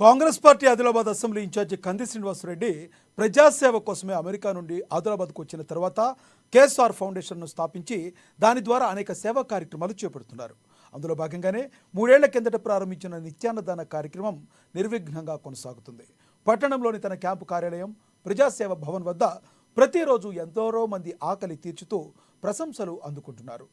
Congress party Adilabad assembly in charge Kandi Srinivasa Reddy ప్రజాసేవ కోసమే America నుండి ఆదిలాబాద్కు వచ్చిన తర్వాత కేఎస్ఆర్ ఫౌండేషన్ను స్థాపించి దాని ద్వారా అనేక సేవా కార్యక్రమాలు చేపడుతున్నారు. అందులో భాగంగానే మూడేళ్ళ కిందట ప్రారంభించిన నిత్యాన్నదాన కార్యక్రమం నిర్విఘ్నంగా కొనసాగుతుంది. పట్టణంలోని తన క్యాంపు కార్యాలయం ప్రజాసేవ భవన్ వద్ద ప్రతిరోజు ఎందరో మంది ఆకలి తీర్చుతూ ప్రశంసలు అందుకుంటున్నారు.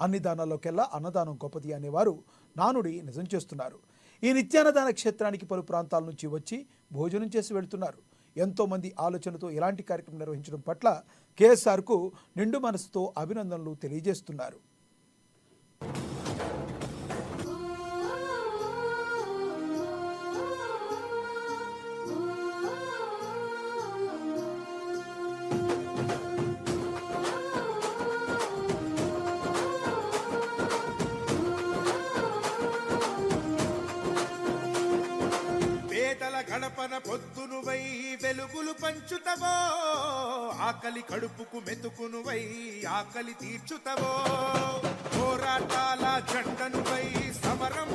అన్ని దానాల్లోకెల్లా అన్నదానం గొప్పది అనేవారు నానుడి నిజం చేస్తున్నారు. ఈ నిత్యాన్నదాన క్షేత్రానికి పలు ప్రాంతాల నుంచి వచ్చి భోజనం చేసి వెళ్తున్నారు. ఎంతోమంది ఆలోచనతో ఇలాంటి కార్యక్రమం నిర్వహించడం పట్ల కేఎస్ఆర్కు నిండు మనసుతో అభినందనలు తెలియజేస్తున్నారు. గడపన పొద్దునువై వెలుగులు పంచుతవో ఆకలి కడుపుకు మెతుకునువై ఆకలి తీర్చుతవో. పోరాటాల జెండనువై సమరం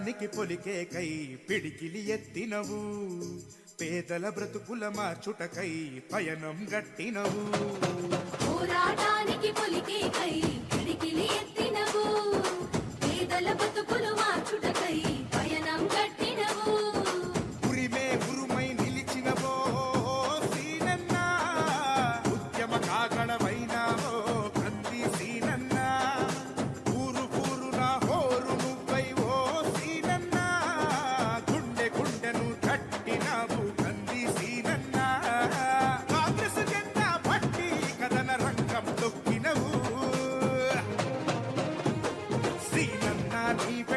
పోరాటానికి పొలికేకై పిడికిలి ఎత్తినవు. పేదల బ్రతుకుల మార్చుటకై పయనం గట్టినవు. పోరాటానికి Keep